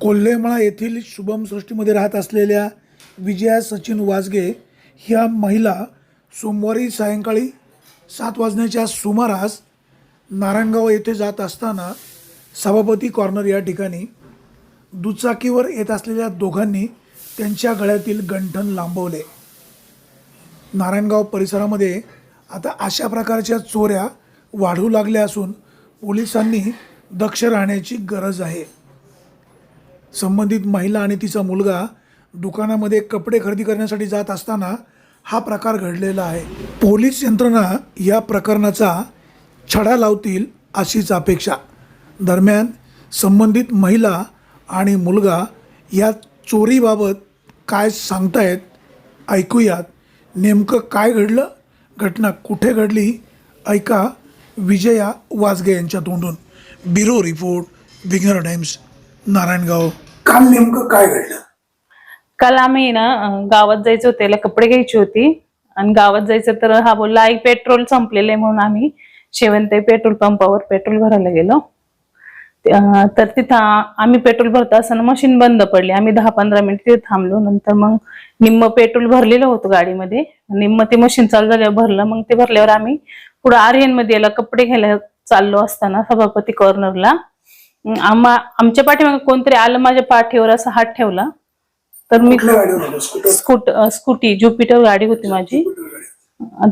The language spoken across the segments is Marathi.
कोल्हेमळा येथील शुभम सृष्टीमध्ये राहत असलेल्या विजया सचिन वाजगे ह्या महिला सोमवारी सायंकाळी सात वाजण्याच्या सुमारास नारायणगाव येथे जात असताना सभापती कॉर्नर या ठिकाणी दुचाकीवर येत असलेल्या दोघांनी त्यांच्या गळ्यातील गंठण लांबवले. नारायणगाव परिसरामध्ये आता अशा प्रकारच्या चोऱ्या वाढू लागल्या असून पोलिसांनी दक्ष राहण्याची गरज आहे. संबंधित महिला आणि तिचा मुलगा दुकानामध्ये कपडे खरेदी करण्यासाठी जात असताना हा प्रकार घडलेला आहे. पोलीस यंत्रणा या प्रकरणाचा छडा लावतील अशीच अपेक्षा. दरम्यान संबंधित महिला आणि मुलगा या चोरीबाबत काय सांगतायत ऐकूयात. नेमकं काय घडलं? घटना कुठे घडली? ऐका विजया वाजगे यांच्या तोंडून. Bureau report Winger Times Narayangaon. काल नेमकं काय घडलं? काल आम्ही ना अं, गावात जायचं होतं त्याला कपडे घ्यायची होती. आणि गावात जायचं तर हा बोलला आई पेट्रोल संपलेलं आहे म्हणून आम्ही शेवंताई पेट्रोल पंपावर पेट्रोल भरायला गेलो. ते, अं, तर तिथं आम्ही पेट्रोल भरता असताना मशीन बंद पडली. आम्ही दहा पंधरा मिनिट तिथे थांबलो. नंतर मग निम्म पेट्रोल भरलेलं होतं गाडीमध्ये. निम्म ते मशीन चालू झाल्यावर भरलं. मग ते भरल्यावर आम्ही पुढे आर्यनमध्ये याला कपडे घ्यायला चाललो असताना सभापती कॉर्नरला आम्हा आमच्या पाठीमागे कोणतरी आलं माझ्या पाठीवर असा हात ठेवला. तर मी स्कूट स्कूटी ज्युपिटर गाडी होती माझी.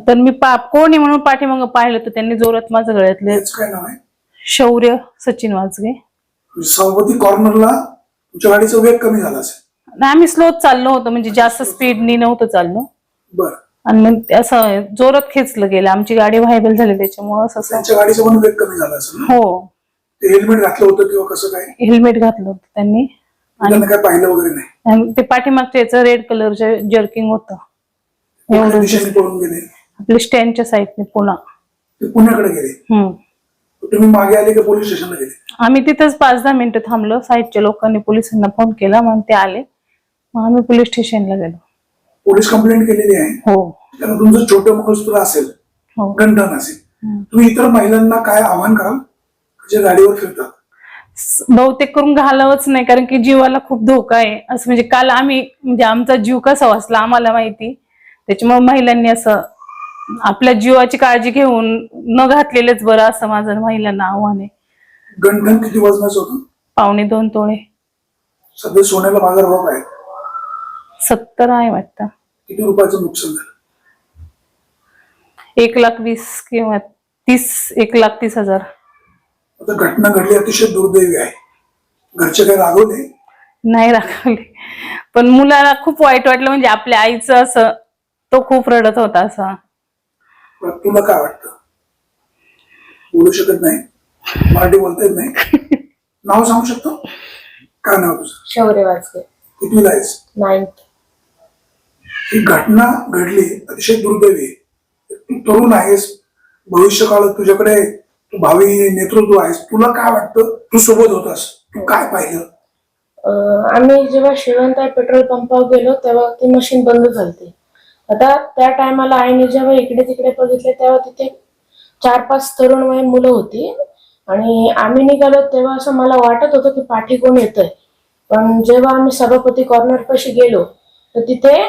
तर मी पा कोणी म्हणून पाठीमागं पाहिलं तर त्यांनी जोरात माझं गळ्यातले शौर्य सचिन वाजगे म्हणजे सभापती कॉर्नरला तुमच्या गाडीचा वेग कमी झाला असेल. आणि आम्ही स्लोच चाललो होतो म्हणजे जास्त स्पीडनी नव्हतं चाललो. आणि मग असं जोरात खेचलं गेलं. आमची गाडी व्हायबल झाली त्याच्यामुळं असं गाडीचा वेग कमी झाला? हो. ते हेल्मेट घातलं होतं किंवा कसं काय? हेल्मेट घातलं होतं त्यांनी. त्यांना काय पाहिलं वगैरे नाही? आणि ते पाठीमागच्या याचं रेड कलरचं जर्किंग होतं. कुठल्या एवढं दिशेने पळून गेले? आपल्या स्टँडच्या साईडने पुन्हा. ते पुण्याकडे गेले? हम्म. तुम्ही मागे आले का पोलीस स्टेशनला गेले? आम्ही तिथंच पाच दहा मिनिटं थांबलो. साईडच्या लोकांनी पोलिसांना फोन केला. मग ते आले. मग आम्ही पोलीस स्टेशनला गेलो. पोलीस कंप्लेंट केलेली आहे? हो. त्याला तुमचं छोटं मंगळसूत्र असेल. हो. असेल. हम्म. तुम्ही इतर महिलांना काय आव्हान कराल? जे गाडीवर फिरतात. बहुतेक करून घालावंच नाही कारण की जीवाला खूप धोका आहे. असं म्हणजे काल आम्ही म्हणजे आमचा जीव कसा वाचला आम्हाला माहिती. त्याच्यामुळे महिलांनी असं आपल्या जीवाची काळजी घेऊन न घातलेलंच बरं असं माझं महिलांना आव्हान आहे. गंठन किती वजनाचं होतं? पावणे दोन तोळे. सध्या सोन्याला बाजारभाव आहे सत्तर आहे वाटतं. किती रुपयाचं नुकसान झालं? एक लाख वीस किंवा तीस एक लाख तीस हजार. आता घटना घडली अतिशय दुर्दैवी आहे. घरचे काय रागवले? नाही राखवले पण मुलाला खूप वाईट वाटलं म्हणजे आपल्या आईचं असं तो खूप रडत होता असं. तुला काय वाटतं? बोलू शकत नाही. मराठी बोलता येत नाही. नाव सांगू शकतो? काय नाव तुझं? शौर्य वाजगे कितवीला आहेस? नाईन्थ ही घटना घडली अतिशय दुर्दैवी आहे. तू तरुण आहेस. भविष्य काळात तुझ्याकडे तू भावी नेतृत्व आहेस तुला काय वाटतं? तू सोबत होतास तू काय पाहिलं? अं, आम्ही जेव्हा शिवंताई पेट्रोल पंपावर गेलो तेव्हा ती मशीन बंद झाली आता त्या टायमाला आईने जेव्हा इकडे तिकडे बघितले तेव्हा तिथे चार पाच तरुण वयीन मुलं होती. आणि आम्ही निघालो तेव्हा असं मला वाटत होतं की पाठी कोण येतंय. पण जेव्हा आम्ही सभापती कॉर्नर पाशी गेलो तर तिथे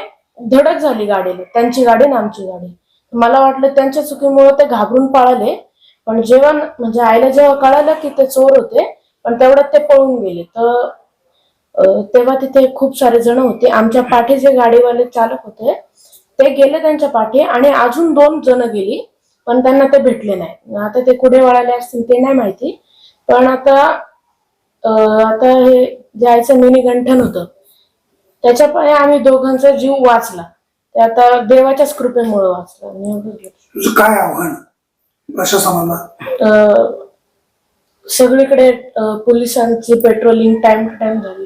धडक झाली गाडीला. त्यांची गाडी ना आमची गाडी. मला वाटलं त्यांच्या चुकीमुळे ते घाबरून पळाले. पण जेव्हा म्हणजे आईला जेव्हा कळालं की ते चोर होते पण तेवढ्यात ते पळून गेले. तर तेव्हा तिथे खूप सारे जण होते. आमच्या पाठी जे गाडीवाले चालक होते ते गेले त्यांच्या पाठी आणि अजून दोन जण गेली पण त्यांना ते भेटले नाही. आता ते कुठे वळाले असतील ते नाही माहिती. पण आता आता हे जे आईचं मिनी गंठन होतं त्याच्यामुळे आम्ही दोघांचा जीव वाचला. ते आता देवाच्याच कृपेमुळे वाचला. काय आव्हान? प्रशासनाला. सगळीकडे पोलिसांची पेट्रोलिंग टाइम टू टाइम झाली.